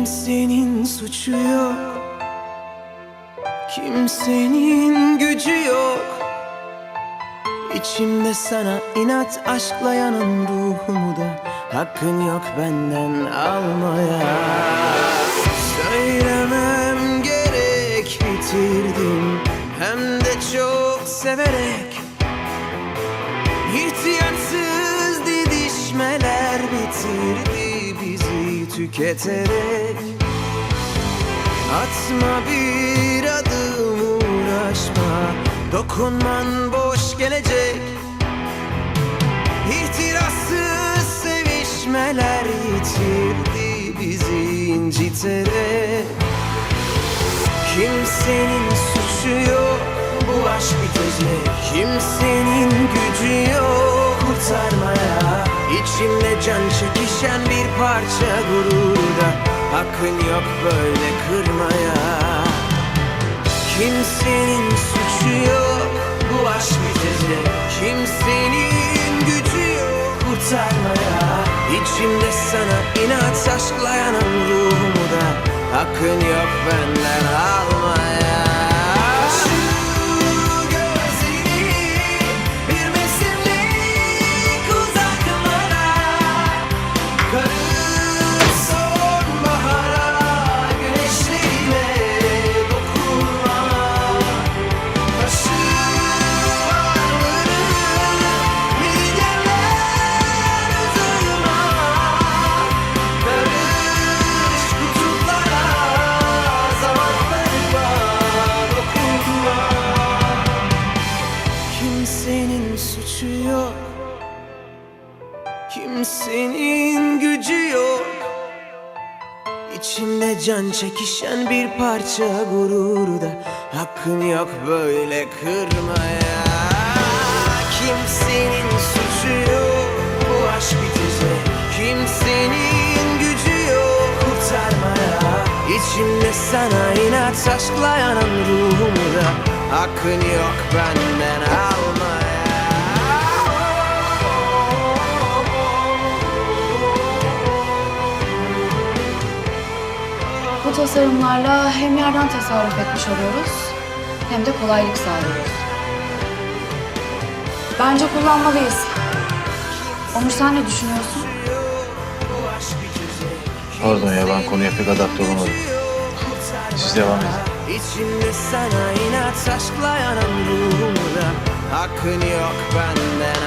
Kimsenin suçu yok. Kimsenin gücü yok. İçimde sana inat aşkla yanan ruhumu da Hakkın yok benden almaya. Söylemem gerek bitirdim Hem de çok severek. İhtiyatsız tüketerek Atma bir adım uğraşma. Dokunman boş gelecek. İhtirassız sevişmeler yitirdi bizi inciterek Kimsenin suçu yok bu aşk bitecek Kimsenin gücü yok kurtarmaya. İçimde can çekişen bir parça gururda Hakkın yok böyle kırmaya. Kimsenin suçu yok bu aşk bitecek Kimsenin gücü yok kurtarmaya. İçimde sana inat aşkla yanan ruhumu da Hakkın yok benden almaya Kimsenin gücü yok. İçimde can çekişen bir parça gururu da Hakkın yok böyle kırmaya. Kimsenin suçu yok bu aşk bitecek. Kimsenin gücü yok kurtarmaya. İçimde sana inat aşkla yanan ruhumu da Hakkın yok benden almaya Bu tasarımlarla hem yerden tasarruf etmiş oluyoruz hem de kolaylık sağlıyoruz. Bence kullanmalıyız. Onur sen ne düşünüyorsun? Pardon ya ben konuya pek adapte olamadım. Siz devam edin. İçimde sana inat aşkla yanan ruhumu da Hakkın yok benden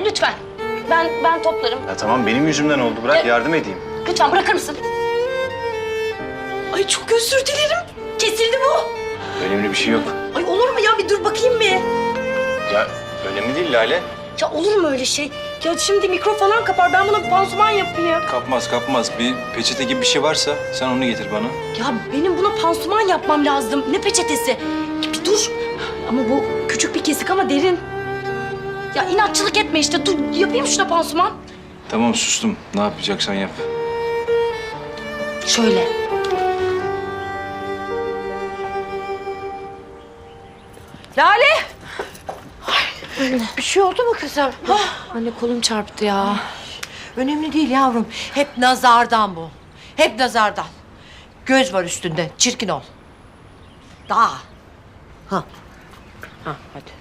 Ay lütfen. Ben ben toplarım. Ya tamam benim yüzümden oldu. Bırak yardım edeyim. Lütfen bırakır mısın? Ay çok özür dilerim. Kesildi bu. Önemli bir şey yok. Ay olur mu ya bir dur bakayım bir. Ya önemli değil Lale. Ya olur mu öyle şey? Ya şimdi mikro falan kapar. Ben buna bir pansuman yapayım. Kapmaz kapmaz. Bir peçete gibi bir şey varsa sen onu getir bana. Ya benim buna pansuman yapmam lazım. Ne peçetesi? Bir dur. Ama bu küçük bir kesik ama derin. Ya inatçılık etme işte. Dur yapayım şuna pansuman. Tamam sustum. Ne yapacaksan yap. Şöyle. Lale! Bir şey oldu mu kızım? Anne kolum çarptı ya. Önemli değil yavrum. Hep nazardan bu. Hep nazardan. Göz var üstünde. Çirkin ol. Daha. Ha. Ha hadi.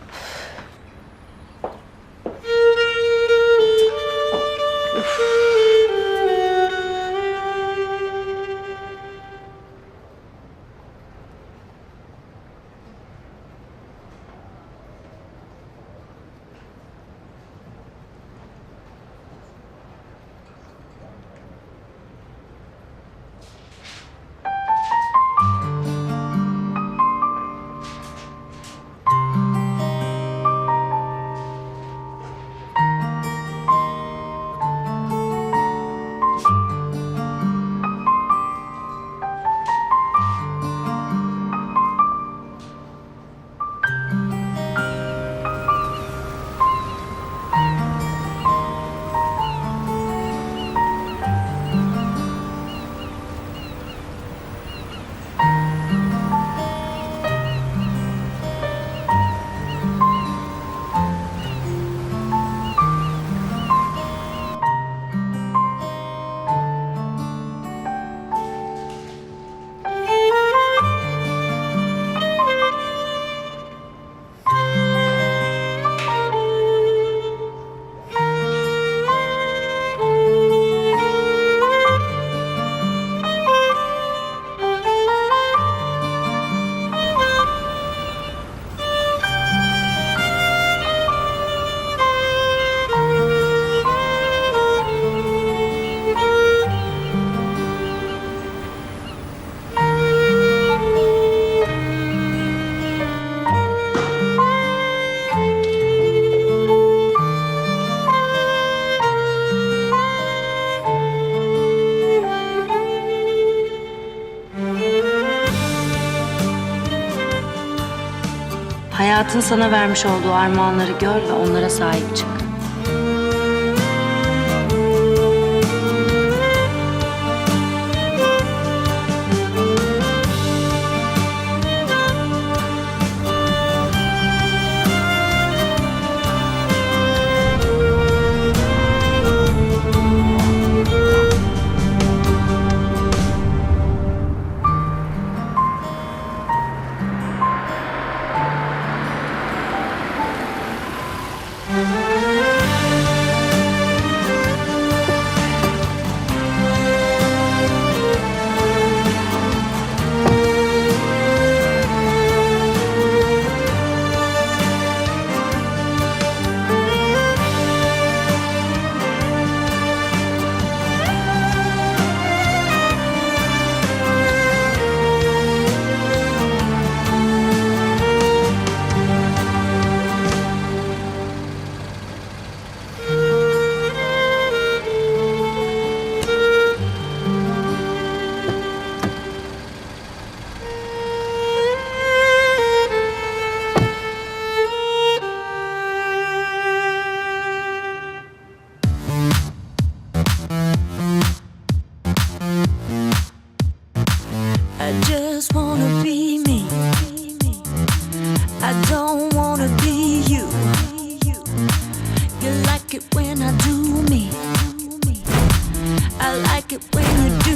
hayatın sana vermiş olduğu armağanları gör ve onlara sahip çık.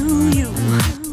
to you.